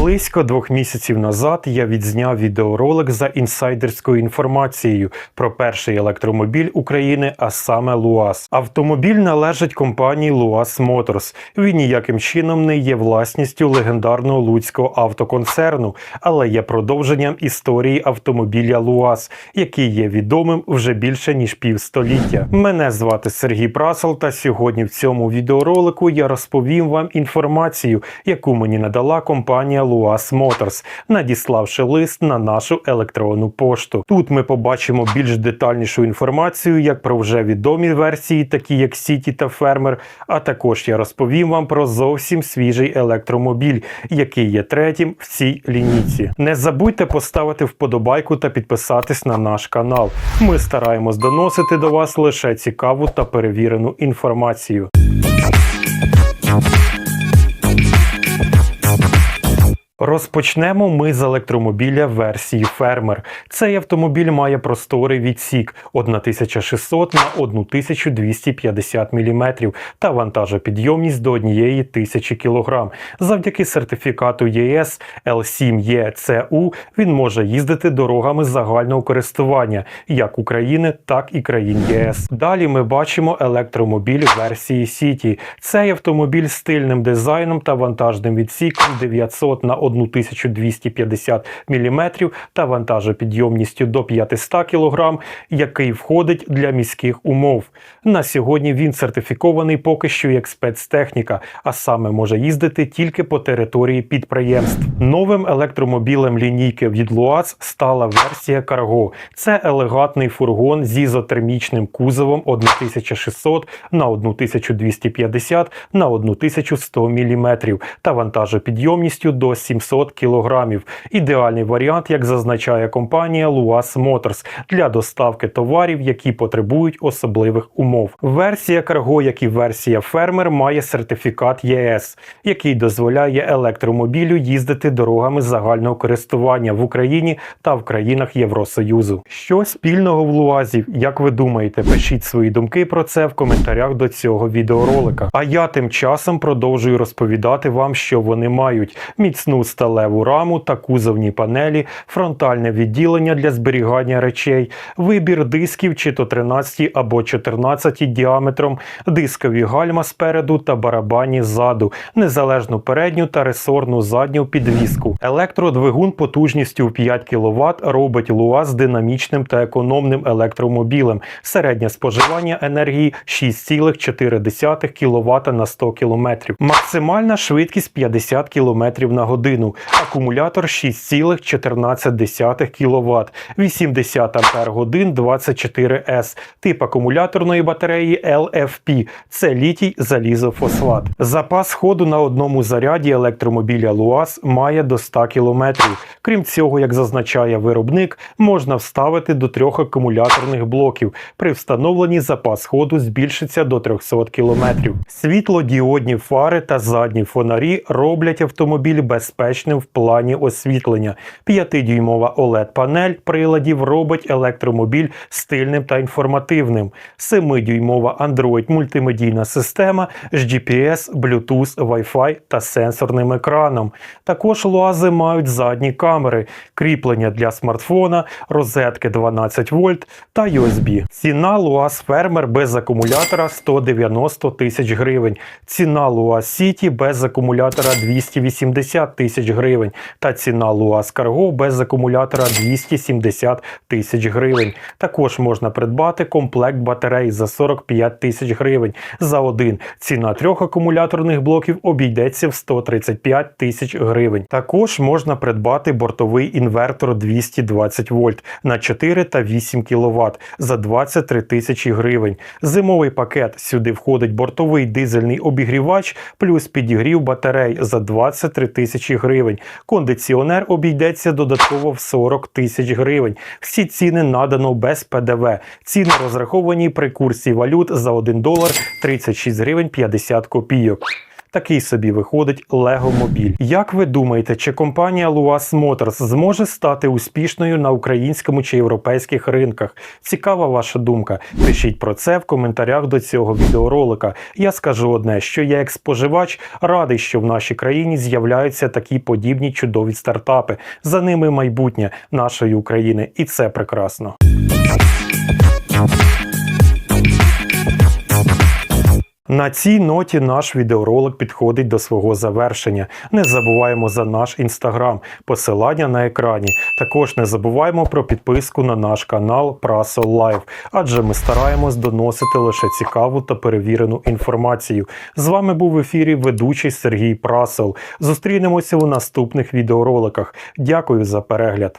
Близько двох місяців назад я відзняв відеоролик за інсайдерською інформацією про перший електромобіль України, а саме ЛУАЗ. Автомобіль належить компанії ЛУАЗ Моторс. Він ніяким чином не є власністю легендарного луцького автоконцерну, але є продовженням історії автомобіля ЛУАЗ, який є відомим вже більше ніж півстоліття. Мене звати Сергій Прасол, та сьогодні в цьому відеоролику я розповім вам інформацію, яку мені надала компанія Luas Motors, надіславши лист на нашу електронну пошту. Тут ми побачимо більш детальнішу інформацію, як про вже відомі версії, такі як City та Фермер. А також я розповім вам про зовсім свіжий електромобіль, який є третім в цій лінійці. Не забудьте поставити вподобайку та підписатись на наш канал. Ми стараємось доносити до вас лише цікаву та перевірену інформацію. Розпочнемо ми з електромобіля версії Фермер. Цей автомобіль має просторий відсік 1600 на 1250 мм та вантажопідйомність до 1000 кг. Завдяки сертифікату ЄС L7ECU він може їздити дорогами загального користування як України, так і країн ЄС. Далі ми бачимо електромобіль версії City. Цей автомобіль з стильним дизайном та вантажним відсіком 900 на 1250 мм та вантажопідйомністю до 500 кг, який входить для міських умов. На сьогодні він сертифікований поки що як спецтехніка, а саме може їздити тільки по території підприємств. Новим електромобілем лінійки від Луац стала версія Cargo. Це елегантний фургон з ізотермічним кузовом 1600 на 1250 на 1100 мм та вантажопідйомністю до 700 кг. Ідеальний варіант, як зазначає компанія Luas Motors, для доставки товарів, які потребують особливих умов. Версія Cargo, як і версія Фермер, має сертифікат ЄС, який дозволяє електромобілю їздити дорогами загального користування в Україні та в країнах Євросоюзу. Що спільного в Луазів, як ви думаєте, пишіть свої думки про це в коментарях до цього відеоролика. А я тим часом продовжую розповідати вам, що вони мають міцну сталеву раму та кузовні панелі, фронтальне відділення для зберігання речей, вибір дисків чи то 13 або 14 діаметром, дискові гальма спереду та барабані ззаду, незалежну передню та ресорну задню підвіску. Електродвигун потужністю в 5 кВт робить ЛУАЗ динамічним та економним електромобілем. Середнє споживання енергії 6,4 кВт на 100 км. Максимальна швидкість 50 км на годину. Акумулятор 6,14 кВт, 80 Ах 24С. Тип акумуляторної батареї LFP. Це літій залізофосфат. Запас ходу на одному заряді електромобіля ЛУАЗ має до 100 км. Крім цього, як зазначає виробник, можна вставити до трьох акумуляторних блоків. При встановленні запас ходу збільшиться до 300 км. Світлодіодні фари та задні фонарі роблять автомобіль безпечним в плані освітлення. 5-дюймова OLED-панель приладів робить електромобіль стильним та інформативним. 7-дюймова Android мультимедійна система з GPS, Bluetooth, Wi-Fi та сенсорним екраном. Також луази мають задні камери, кріплення для смартфона, розетки 12 вольт та USB. Ціна Луаз Фермер без акумулятора 190 тисяч гривень. Ціна Луаз Сіті без акумулятора 280 тисяч гривень. Та ціна Луаз Cargo без акумулятора 270 тисяч гривень. Також можна придбати комплект батарей за 45 тисяч гривень за один. Ціна трьох акумуляторних блоків обійдеться в 135 тисяч гривень. Також можна придбати бортовий інвертор 220 вольт на 4 та 8 кВт за 23 тисячі гривень. Зимовий пакет сюди входить бортовий дизельний обігрівач плюс підігрів батарей за 23 тисячі гривень. Кондиціонер обійдеться додатково в 40 тисяч гривень. Всі ціни надано без ПДВ. Ціни розраховані при курсі валют за 1 долар 36 гривень 50 копійок. Такий собі виходить Lego Мобіль. Як ви думаєте, чи компанія Luas Motors зможе стати успішною на українському чи європейських ринках? Цікава ваша думка. Пишіть про це в коментарях до цього відеоролика. Я скажу одне, що я як споживач радий, що в нашій країні з'являються такі подібні чудові стартапи. За ними майбутнє нашої України, і це прекрасно. На цій ноті наш відеоролик підходить до свого завершення. Не забуваємо за наш інстаграм, посилання на екрані. Також не забуваємо про підписку на наш канал Praso Live, адже ми стараємось доносити лише цікаву та перевірену інформацію. З вами був в ефірі ведучий Сергій Прасол. Зустрінемося у наступних відеороликах. Дякую за перегляд.